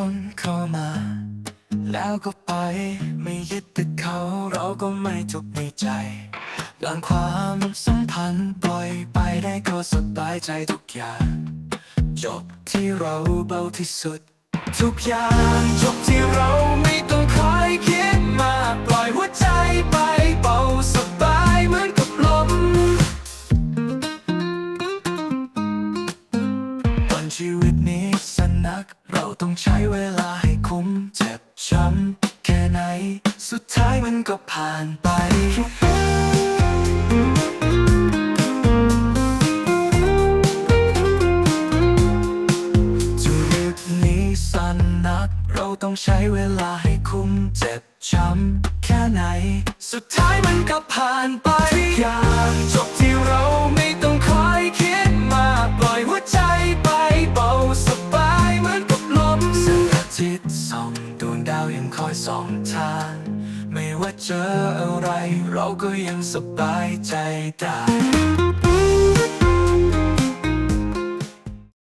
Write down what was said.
คนเข้ามา แล้วก็ไปไม่ยึดติดเขาเราก็ไม่ทุกข์ในใจหลังความสัมพันธ์ปล่อยไปได้ก็สบายใจทุกอย่าง จบที่เราเบาที่สุด ทุกอย่างจบที่เราไม่ัก เราต้องใช้เวลาให้คุ้มเจ็บช้ำแค่ไหน สุดท้ายมันก็ผ่านไปชีวิตนี้สั้นนัก เราต้องใช้เวลาให้คุ้มเจ็บช้ำแค่ไหน สุดท้ายมันก็ผ่านไป ส่องดวงดาวยังคอยส่องทางไม่ว่าเจออะไร เราก็ยังสบายใจได้